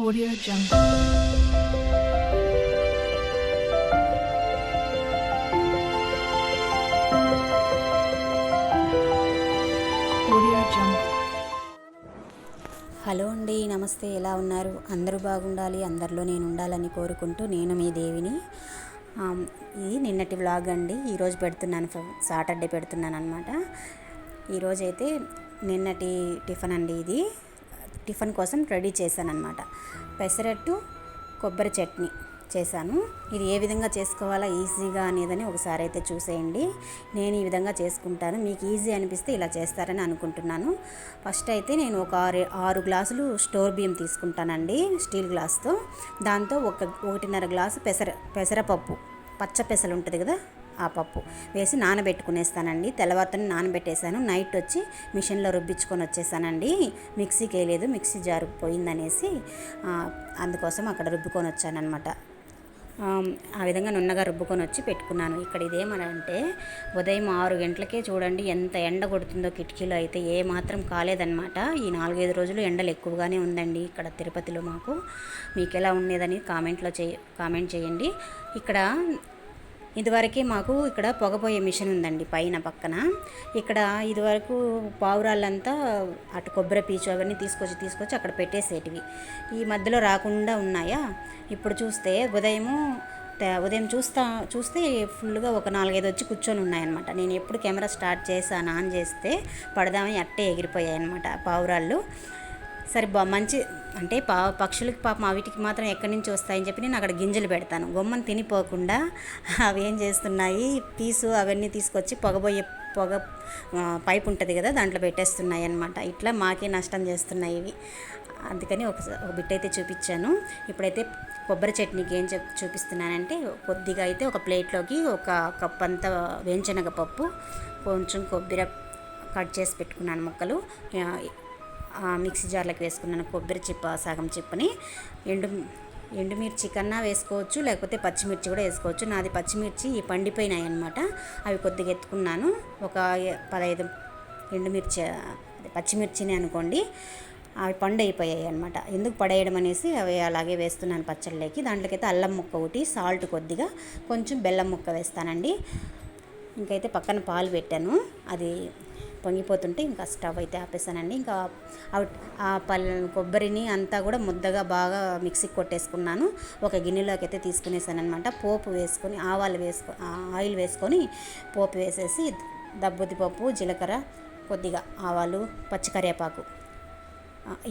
Audio Jungle. Audio Jungle. Hello అండి నమస్తే. ఎలా ఉన్నారు? అందరూ బాగుండాలి. అందరిలో నేను ఉండాలని కోరుకుంటూ నేను మీ దేవిని. ఇది నిన్నటి వ్లాగ్ అండి. ఈరోజు పెడుతున్నాను. సాటర్డే పెడుతున్నాను అనమాట ఈరోజైతే నిన్నటి టిఫిన్ అండి ఇది. టిఫిన్ కోసం రెడీ చేశాను అనమాట పెసరట్టు కొబ్బరి చట్నీ చేశాను. ఇది ఏ విధంగా చేసుకోవాలా ఈజీగా అనేదని ఒకసారి అయితే చూసేయండి. నేను ఈ విధంగా చేసుకుంటాను. మీకు ఈజీ అనిపిస్తే ఇలా చేస్తారని అనుకుంటున్నాను. ఫస్ట్ అయితే నేను ఒక ఆరు ఆరు గ్లాసులు స్టోర్ బియ్యం తీసుకుంటానండి స్టీల్ గ్లాస్తో. దాంతో ఒక ఒకటిన్నర గ్లాసు పెసర పెసరపప్పు పచ్చ పెసలు ఉంటుంది కదా ఆ పప్పు వేసి నానబెట్టుకునేస్తానండి. తెల్లవారుతని నానబెట్టేశాను. నైట్ వచ్చి మిషన్లో రుబ్బించుకొని వచ్చేసానండి. మిక్సీకి వేయలేదు మిక్సీ జారు పోయిందనేసి అందుకోసం అక్కడ రుబ్బుకొని వచ్చానమాట ఆ విధంగా నున్నగా రుబ్బుకొని వచ్చి పెట్టుకున్నాను. ఇక్కడ ఇదేమనంటే ఉదయం ఆరు గంటలకే చూడండి ఎంత ఎండ కొడుతుందో కిటికీలో అయితే ఏ మాత్రం కాలేదన్నమాట. ఈ నాలుగైదు రోజులు ఎండలు ఎక్కువగానే ఉందండి ఇక్కడ తిరుపతిలో మాకు. మీకు ఎలా ఉండేదని కామెంట్లో చే కామెంట్ చేయండి. ఇక్కడ ఇదివరకే మాకు ఇక్కడ పొగపోయే మిషన్ ఉందండి పైన పక్కన. ఇక్కడ ఇదివరకు పావురాళ్ళంతా అటు కొబ్బరి పీచు అవన్నీ తీసుకొచ్చి తీసుకొచ్చి అక్కడ పెట్టేసేటివి. ఈ మధ్యలో రాకుండా ఉన్నాయా? ఇప్పుడు చూస్తే ఉదయము తే- ఉదయం చూస్తా చూస్తే ఫుల్గా ఒక నాలుగైదు వచ్చి కూర్చొని ఉన్నాయన్నమాట. నేను ఎప్పుడు కెమెరా స్టార్ట్ చేశాను ఆన్ చేస్తే పడదామని అట్టే ఎగిరిపోయాయి అనమాట పావురాళ్ళు. సరే బా మంచి అంటే పా పక్షులకి పాపం వీటికి మాత్రం ఎక్కడి నుంచి వస్తాయని చెప్పి నేను అక్కడ గింజలు పెడతాను. గొమ్మను తినిపోకుండా అవి ఏం చేస్తున్నాయి? పీసు అవన్నీ తీసుకొచ్చి పొగబోయే పొగ పైపు పైప్ ఉంటుంది కదా దాంట్లో పెట్టేస్తున్నాయి అనమాట ఇట్లా మాకే నష్టం చేస్తున్నాయి ఇవి. అందుకని ఒక ఒక బిట్ అయితే చూపించాను. ఇప్పుడైతే కొబ్బరి చట్నీకి ఏం చెప్ చూపిస్తున్నానంటే కొద్దిగా అయితే ఒక ప్లేట్లోకి ఒక కప్ అంతా వేంచనగ పప్పు కొంచెం కొబ్బరి కట్ చేసి పెట్టుకున్నాను ముక్కలు. మిక్సీ జార్లోకి వేసుకున్నాను కొబ్బరి చిప్ప సగం చిప్పని. ఎండు ఎండుమిర్చి కన్నా వేసుకోవచ్చు లేకపోతే పచ్చిమిర్చి కూడా వేసుకోవచ్చు. నాది పచ్చిమిర్చి పండిపోయినాయి అనమాట అవి కొద్దిగా ఎత్తుకున్నాను. ఒక పదహైదు ఎండుమిర్చి అదే పచ్చిమిర్చిని అనుకోండి అవి పండు అయిపోయాయి అనమాట ఎందుకు పడేయడం అనేసి అవి అలాగే వేస్తున్నాను పచ్చళ్ళకి. దాంట్లోకైతే అల్లం ముక్క ఒకటి సాల్ట్ కొద్దిగా కొంచెం బెల్లం ముక్క వేస్తానండి. ఇంకైతే పక్కన పాలు పెట్టాను. అది పొంగిపోతుంటే ఇంకా స్టవ్ అయితే ఆపేసానండి. ఇంకా ఆ పల్ కొబ్బరిని అంతా కూడా ముద్దగా బాగా మిక్సీకి కొట్టేసుకున్నాను. ఒక గిన్నెలోకి అయితే తీసుకునేసానమాట పోపు వేసుకొని ఆవాలు వేసుకొని ఆయిల్ వేసుకొని పోపు వేసేసి దబ్బుది పప్పు జీలకర్ర కొద్దిగా ఆవాలు పచ్చికరివేపాకు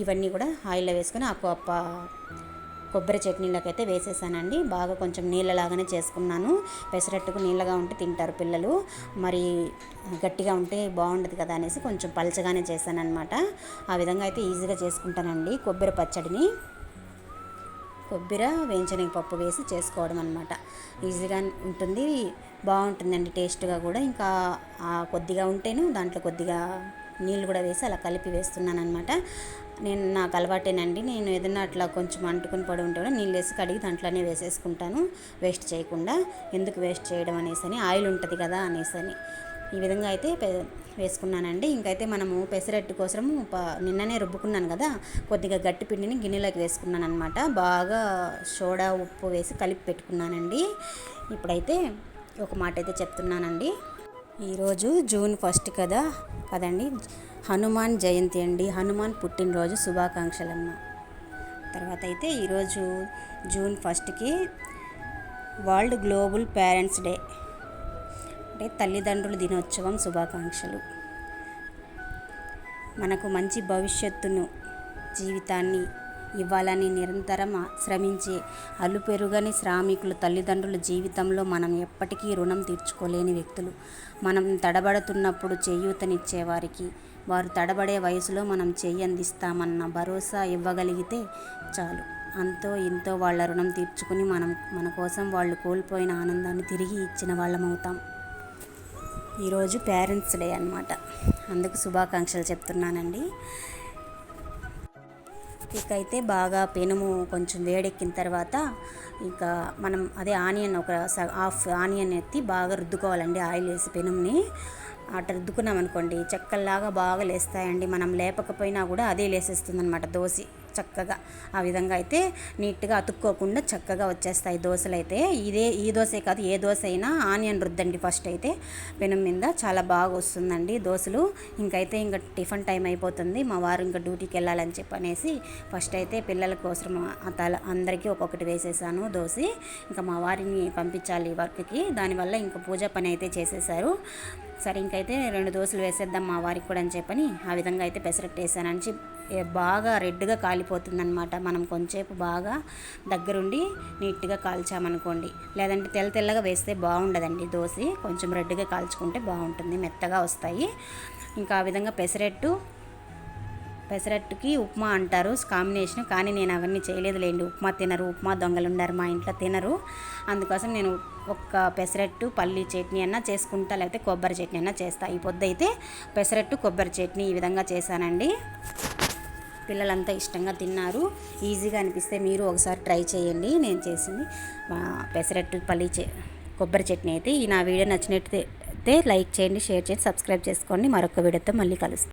ఇవన్నీ కూడా ఆయిల్లో వేసుకొని ఆ కొప్ప కొబ్బరి చట్నీలోకి అయితే వేసేసానండి. బాగా కొంచెం నీళ్ళలాగానే చేసుకున్నాను. పెసరట్టుకు నీళ్ళగా ఉంటే తింటారు పిల్లలు. మరి గట్టిగా ఉంటే బాగుండదు కదా అనేసి కొంచెం పలచగానే చేశానమాట ఆ విధంగా అయితే ఈజీగా చేసుకుంటానండి కొబ్బరి పచ్చడిని. కొబ్బరి వేయించని పప్పు వేసి చేసుకోవడం అనమాట ఈజీగా ఉంటుంది. బాగుంటుందండి టేస్ట్గా కూడా. ఇంకా కొద్దిగా ఉంటేను దాంట్లో కొద్దిగా నీళ్ళు కూడా వేసి అలా కలిపి వేస్తున్నాను అనమాట నేను నాకు అలవాటేనండి. నేను ఏదైనా అట్లా కొంచెం అంటుకుని పడి ఉంటే కూడా నీళ్ళు వేసి కడిగి దాంట్లోనే వేసేసుకుంటాను. వేస్ట్ చేయకుండా ఎందుకు వేస్ట్ చేయడం అనేసి అని ఆయిల్ ఉంటుంది కదా అనేసి అని. ఈ విధంగా అయితే వేసుకున్నానండి. ఇంకైతే మనము పెసరట్టు కోసం ప- నిన్ననే రుబ్బుకున్నాను కదా కొద్దిగా గట్టి పిండిని గిన్నెలోకి వేసుకున్నాను అనమాట బాగా సోడా ఉప్పు వేసి కలిపి పెట్టుకున్నానండి. ఇప్పుడైతే ఒక మాట అయితే చెప్తున్నానండి. ఈరోజు జూన్ ఫస్ట్ కదా? కదండి. హనుమాన్ జయంతి అండి. హనుమాన్ పుట్టినరోజు శుభాకాంక్షలమ్మ. తర్వాత అయితే ఈరోజు జూన్ ఫస్ట్కి వరల్డ్ గ్లోబల్ పేరెంట్స్ డే. అంటే తల్లిదండ్రుల దినోత్సవం శుభాకాంక్షలు. మనకు మంచి భవిష్యత్తును జీవితాన్ని ఇవ్వాలని నిరంతరం శ్రమించే అలుపెరుగని శ్రామికులు తల్లిదండ్రుల జీవితంలో మనం ఎప్పటికీ రుణం తీర్చుకోలేని వ్యక్తులు. మనం తడబడుతున్నప్పుడు చేయూతనిచ్చేవారికి వారు తడబడే వయసులో మనం చెయ్యి అందిస్తామన్న భరోసా ఇవ్వగలిగితే చాలు. అంతో ఇంతో వాళ్ళ రుణం తీర్చుకుని మనం మన కోసం వాళ్ళు కోల్పోయిన ఆనందాన్ని తిరిగి ఇచ్చిన వాళ్ళమవుతాం ఈరోజు పేరెంట్స్ డే అన్నమాట. అందుకు శుభాకాంక్షలు చెప్తున్నానండి. ఇకైతే బాగా పెనుము కొంచెం వేడెక్కిన తర్వాత ఇంకా మనం అదే ఆనియన్ ఒక స- హాఫ్ ఆనియన్ ఎత్తి బాగా రుద్దుకోవాలండి ఆయిల్ వేసి పెనుముని. అట్లా రుద్దుకున్నాం అనుకోండి చెక్కల్లాగా బాగా లేస్తాయండి. మనం లేపకపోయినా కూడా అదే లేసేస్తుంది అనమాట దోసి. చక్కగా. ఆ విధంగా అయితే నీట్గా అతుక్కోకుండా చక్కగా వచ్చేస్తాయి దోశలు అయితే. ఇదే ఈ దోశే కాదు ఏ దోశ అయినా ఆనియన్ రుద్దండి ఫస్ట్ అయితే. పెనం మీద చాలా బాగా వస్తుందండి దోశలు. ఇంకైతే ఇంకా టిఫిన్ టైం అయిపోతుంది. మా వారు ఇంకా డ్యూటీకి వెళ్ళాలని చెప్పి అనేసి ఫస్ట్ అయితే పిల్లల కోసం తల అందరికీ ఒక్కొక్కటి వేసేసాను దోశ. ఇంకా మా వారిని పంపించాలి వర్క్కి. దానివల్ల ఇంకా పూజ పని అయితే చేసేసారు. సరే ఇంకైతే రెండు దోశలు వేసేద్దాం మా వారికి కూడా అని చెప్పని ఆ విధంగా అయితే పెసరట్టు వేసానని చెప్పి బాగా రెడ్గా కాలిపోతుందనమాట మనం కొంచెంసేపు బాగా దగ్గరుండి నీట్గా కాల్చామనుకోండి. లేదంటే తెల్ల తెల్లగా వేస్తే బాగుండదండి దోశ. కొంచెం రెడ్గా కాల్చుకుంటే బాగుంటుంది మెత్తగా వస్తాయి. ఇంకా ఆ విధంగా పెసరట్టు పెసరట్టుకి ఉప్మా అంటారు. కాంబినేషన్ కానీ నేను అవన్నీ చేయలేదులేండి. ఉప్మా తినరు. ఉప్మా దొంగలు ఉన్నారు మా ఇంట్లో తినరు. అందుకోసం నేను ఒక్క పెసరట్టు పల్లి చట్నీ అన్నా చేసుకుంటా. లేకపోతే కొబ్బరి చట్నీ అన్నా చేస్తా. ఈ పొద్దు అయితే పెసరట్టు కొబ్బరి చట్నీ ఈ విధంగా చేశానండి. పిల్లలంతా ఇష్టంగా తిన్నారు. ఈజీగా అనిపిస్తే మీరు ఒకసారి ట్రై చేయండి. నేను చేసింది పెసరట్టు పల్లి కొబ్బరి చట్నీ అయితే. ఈ నా వీడియో నచ్చినట్టయితే లైక్ చేయండి షేర్ చేయండి సబ్స్క్రైబ్ చేసుకోండి. మరొక వీడియోతో మళ్ళీ కలుస్తాను